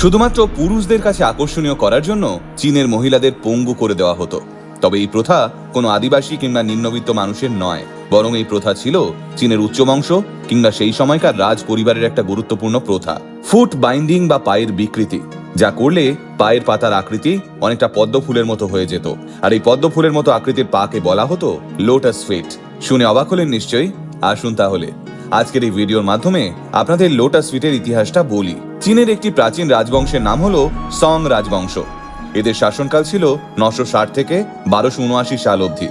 শুধুমাত্র পুরুষদের কাছে আকর্ষণীয় করার জন্য চীনের মহিলাদের পঙ্গু করে দেওয়া হতো। তবে এই প্রথা কোনো আদিবাসী কিংবা নিম্নবিত্ত মানুষের নয়। বরং এই প্রথা ছিল চীনের উচ্চবংশ কিংবা সেই সময়কার রাজ পরিবারের একটা গুরুত্বপূর্ণ প্রথা। ফুট বাইন্ডিং বা পায়ের বিকৃতি, যা করলে পায়ের পাতার আকৃতি অনেকটা পদ্ম ফুলের মতো হয়ে যেত। আর এই পদ্ম ফুলের মতো আকৃতির পাকে বলা হতো লোটাস ফিট। শুনে অবাক হলেন নিশ্চয়ই? আসুন তাহলে। আজকের এই ভিডিওর মাধ্যমে আপনাদের লোটাস সুইটের ইতিহাসটা বলি। চীনের একটি প্রাচীন রাজবংশের নাম হলো সং রাজবংশ। এদের শাসনকাল ছিল নশো ষাট থেকে বারোশো উনআশি সাল অবধি,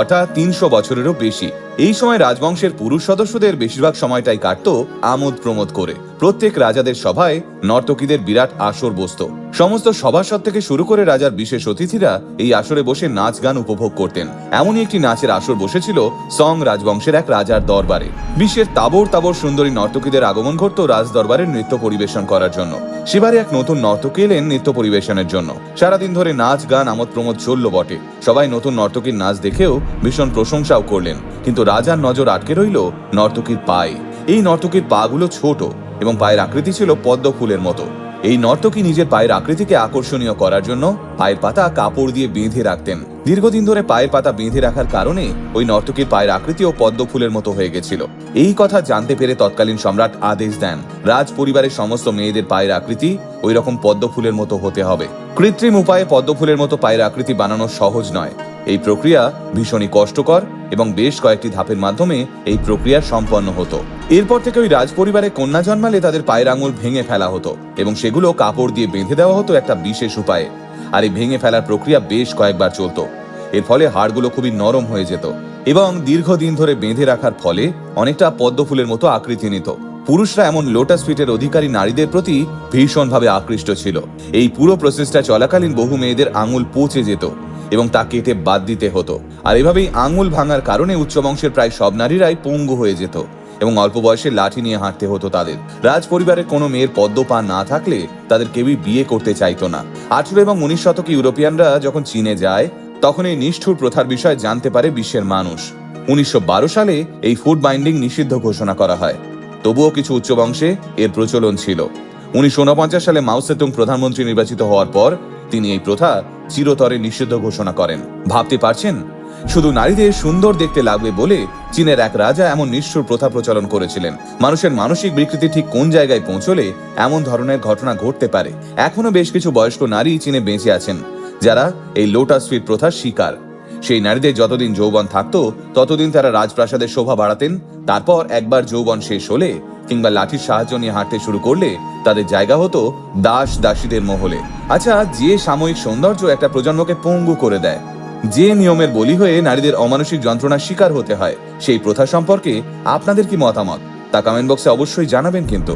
অর্থাৎ তিনশো বছরেরও বেশি। এই সময় রাজবংশের পুরুষ সদস্যদের বেশিরভাগ সময়টাই কাটত আমোদ প্রমোদ করে। প্রত্যেক রাজাদের সভায় নর্তকীদের বিরাট আসর বসত। সমস্ত সভাসদ থেকে শুরু করে রাজার বিশেষ অতিথিরা এই আসরে বসে নাচ গান উপভোগ করতেন। এমনই একটি নাচের আসর বসেছিল সং রাজবংশের এক রাজার দরবারে। বিশ্বের তাবর তাবর সুন্দরী নর্তকীদের আগমন ঘটত রাজ দরবারের নৃত্য পরিবেশন করার জন্য। সেবারে এক নতুন নর্তকী এলেন নৃত্য পরিবেশনের জন্য। সারাদিন ধরে নাচ, গান, আমোদ প্রমোদ চলল বটে। সবাই নতুন নর্তকীর নাচ দেখেও ভীষণ প্রশংসাও করলেন। কিন্তু রাজার নজর আটকে রইল নর্তকীর পায়ে। এই নর্তকীর পাগুলো ছোট। এবং পায়ের আকৃতি ছিল পদ্ম ফুলের মতো। এই নর্তকী নিজের পায়ের আকৃতিকে আকর্ষণীয় করার জন্য পায়ের পাতা কাপড় দিয়ে বেঁধে রাখতেন। দীর্ঘদিন ধরে পায়ের পাতা বেঁধে রাখার কারণে ওই নর্তকীর পায়ের আকৃতিও পদ্ম ফুলের মতো হয়ে গেছিল। এই কথা জানতে পেরে তৎকালীন সম্রাট আদেশ দেন, রাজ পরিবারের সমস্ত মেয়েদের পায়ের আকৃতি ওই রকম পদ্ম ফুলের মতো হতে হবে। কৃত্রিম উপায়ে পদ্ম ফুলের মতো পায়ের আকৃতি বানানো সহজ নয়। এই প্রক্রিয়া ভীষণই কষ্টকর এবং বেশ কয়েকটি ধাপের মাধ্যমে এই প্রক্রিয়া সম্পন্ন হতো। এরপর থেকে ওই রাজ পরিবারে কন্যা জন্মালে তাদের পায়ের আঙুল ভেঙে ফেলা হতো এবং সেগুলো কাপড় দিয়ে বেঁধে দেওয়া হতো একটা বিশেষ উপায়ে। আর এই ভেঙে ফেলার প্রক্রিয়া বেশ কয়েকবার চলতো। এর ফলে হাড়গুলো খুবই নরম হয়ে যেত এবং দীর্ঘদিন ধরে বেঁধে রাখার ফলে অনেকটা পদ্ম ফুলের মতো আকৃতি নিত। পুরুষরা এমন লোটাস ফিটের অধিকারী নারীদের প্রতি ভীষণভাবে আকৃষ্ট ছিল। এই পুরো প্রসেসটা চলাকালীন বহু মেয়েদের আঙুল পচে যেত। এবং তা কেটে বাদ দিতে হতো। আর এভাবেই আঙুল ভাঙার কারণে উচ্চবংশের প্রায় সব নারীরাই পঙ্গু হয়ে যেত এবং অল্প বয়সে লাঠি নিয়ে হাঁটতে হতো তাদের। রাজ পরিবারের কোনো মেয়ের পদ্ম পা না থাকলে তাদের কেউই বিয়ে করতে চাইতো না। আঠেরো এবং উনিশ শতকে ইউরোপিয়ানরা যখন চীনে যায়, তখন এই নিষ্ঠুর প্রথার বিষয়ে জানতে পারে বিশ্বের মানুষ। উনিশশো বারো সালে এই ফুড বাইন্ডিং নিষিদ্ধ ঘোষণা করা হয়। তবুও কিছু উচ্চবংশে এর প্রচলন ছিল। উনিশশো উনপঞ্চাশ সালে মাউসেতুং প্রধানমন্ত্রী নির্বাচিত হওয়ার পর তিনি এই প্রথা চিরতরে নিষিদ্ধ ঘোষণা করেন। ভাবতে পারছেন? শুধু নারীদের সুন্দর দেখতে লাগবে বলে চীনের এক রাজা এমন নিষ্ঠুর প্রথা প্রচলন করেছিলেন। মানুষের মানসিক বিকৃতি ঠিক কোন জায়গায় পৌঁছলে এমন ধরনের ঘটনা ঘটতে পারে? এখনও বেশ কিছু বয়স্ক নারী চীনে বেঁচে আছেন, যারা এই লোটাস ফিট প্রথার শিকার। সেই নারীদের যতদিন যৌবন থাকতো, ততদিন তারা রাজপ্রাসাদের শোভা বাড়াতেন। তারপর একবার যৌবন শেষ হলে কিংবা লাঠির সাহায্য নিয়ে হাঁটতে শুরু করলে তাদের জায়গা হতো দাস দাসীদের মহলে। আচ্ছা যে সাময়িক সৌন্দর্য একটা প্রজন্মকে পঙ্গু করে দেয়। যে নিয়মের বলি হয়ে নারীদের অমানসিক যন্ত্রণার শিকার হতে হয়, সেই প্রথা সম্পর্কে আপনাদের কি মতামত? তা কমেন্ট বক্সে অবশ্যই জানাবেন কিন্তু।